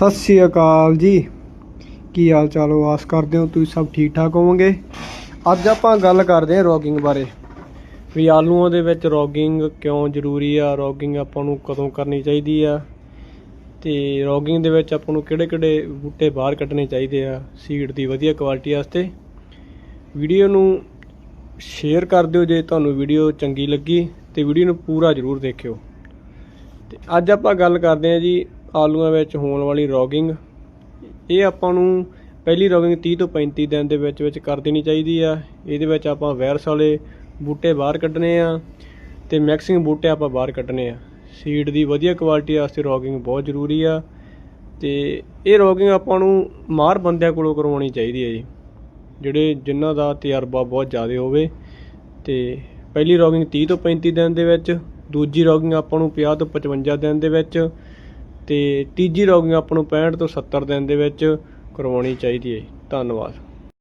ਸਤਿ ਸ਼੍ਰੀ ਅਕਾਲ ਜੀ। ਕੀ ਹਾਲ ਚਾਲ ਹੋ? ਆਸ ਕਰਦੇ ਹੋ ਤੁਸੀਂ ਸਭ ਠੀਕ ਠਾਕ ਹੋਵੋਗੇ? ਅੱਜ ਆਪਾਂ ਗੱਲ ਕਰਦੇ ਹਾਂ ਰੋਗਿੰਗ ਬਾਰੇ। ਵੀ ਆਲੂਆਂ ਦੇ ਵਿੱਚ ਰੋਗਿੰਗ ਕਿਉਂ ਜ਼ਰੂਰੀ ਆ? ਰੋਗਿੰਗ ਆਪਾਂ ਨੂੰ ਕਦੋਂ ਕਰਨੀ ਚਾਹੀਦੀ ਆ? ਤੇ ਰੋਗਿੰਗ ਦੇ ਵਿੱਚ ਆਪਾਂ ਨੂੰ ਕਿਹੜੇ ਕਿਹੜੇ ਬੂਟੇ ਬਾਹਰ ਕੱਢਣੇ ਚਾਹੀਦੇ ਆ? ਸੀਡ ਦੀ ਵਧੀਆ ਕੁਆਲਿਟੀ ਵਾਸਤੇ। ਵੀਡੀਓ ਨੂੰ ਸ਼ੇਅਰ ਕਰ ਦਿਓ ਜੇ ਤੁਹਾਨੂੰ ਵੀਡੀਓ ਚੰਗੀ ਲੱਗੀ ਤੇ ਵੀਡੀਓ ਨੂੰ ਪੂਰਾ ਜ਼ਰੂਰ ਦੇਖਿਓ। ਤੇ ਅੱਜ ਆਪਾਂ ਗੱਲ ਕਰਦੇ ਹਾਂ ਜੀ ਆਲੂਆਂ ਵਿੱਚ ਹੋਣ ਵਾਲੀ ਰੋਗਿੰਗ, ਇਹ ਆਪਾਂ ਨੂੰ ਪਹਿਲੀ ਰੋਗਿੰਗ 30 ਤੋਂ 35 ਦਿਨ ਦੇ ਵਿੱਚ ਵਿੱਚ ਕਰ ਦੇਣੀ ਚਾਹੀਦੀ ਆ। ਇਹਦੇ ਵਿੱਚ ਆਪਾਂ ਵਾਇਰਸ ਵਾਲੇ ਬੂਟੇ ਬਾਹਰ ਕੱਢਣੇ ਆ ਤੇ ਮੈਕਸਿਮਮ ਬੂਟੇ ਆਪਾਂ ਬਾਹਰ ਕੱਢਣੇ ਆ। ਸੀਡ ਦੀ ਵਧੀਆ ਕੁਆਲਿਟੀ ਵਾਸਤੇ ਰੋਗਿੰਗ ਬਹੁਤ ਜ਼ਰੂਰੀ ਆ ਤੇ ਇਹ ਰੋਗਿੰਗ ਆਪਾਂ ਨੂੰ ਮਾਰ ਬੰਦਿਆਂ ਕੋਲੋਂ ਕਰਵਾਉਣੀ ਚਾਹੀਦੀ ਹੈ ਜੀ, ਜਿਹੜੇ ਜਿਨ੍ਹਾਂ ਦਾ ਤਜਰਬਾ ਬਹੁਤ ਜ਼ਿਆਦਾ ਹੋਵੇ। ਤੇ ਪਹਿਲੀ ਰੋਗਿੰਗ 30 ਤੋਂ 35 ਦਿਨ ਦੇ ਵਿੱਚ, ਦੂਜੀ ਰੋਗਿੰਗ ਆਪਾਂ ਨੂੰ 50 ਤੋਂ 55 ਦਿਨ ਦੇ ਵਿੱਚ ਤੇ ਤੀਜੀ ਰੋਗਿੰਗ ਆਪਾਂ ਨੂੰ 65 ਤੋਂ 70 ਦਿਨ ਦੇ ਵਿੱਚ ਕਰਵਾਉਣੀ ਚਾਹੀਦੀ ਹੈ ਜੀ। ਧੰਨਵਾਦ